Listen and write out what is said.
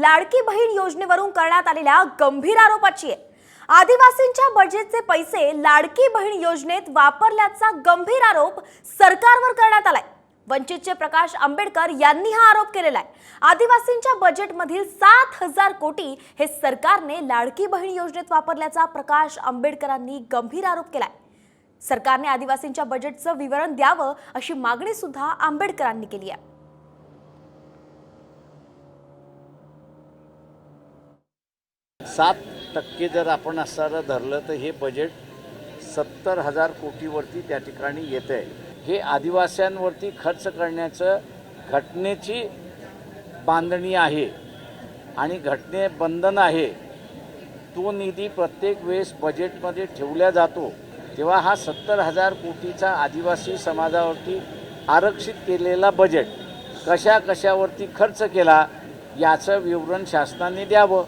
लाडकी बहीण योजनेवरून करण्यात आलेल्या गंभीर आरोपाची आहे. आदिवासींच्या बजेटचे पैसे लाडकी बहीण योजनेत वापरल्याचा गंभीर आरोप सरकारवर करण्यात आलाय. वंचितचे प्रकाश आंबेडकर यांनी हा आरोप केलेला आहे. आदिवासींच्या बजेटमधील सात हजार कोटी हे सरकारने लाडकी बहीण योजनेत वापरल्याचा प्रकाश आंबेडकरांनी गंभीर आरोप केलाय. सरकारने आदिवासींच्या बजेटचं विवरण द्यावं अशी मागणी सुद्धा आंबेडकरांनी केली आहे. सात टक्के जर आपण असणारं धरलं तर हे बजेट सत्तर हजार कोटीवरती त्या ठिकाणी येतं आहे हे आदिवास्यांवरती खर्च करण्याचं घटनेची बांधणी आहे आणि घटने बंधन आहे. तो निधी प्रत्येक वेळेस बजेटमध्ये ठेवला जातो. तेव्हा हा सत्तर हजार कोटीचा आदिवासी समाजावरती आरक्षित केलेला बजेट कशा कशावरती खर्च केला याचं विवरण शासनाने द्यावं.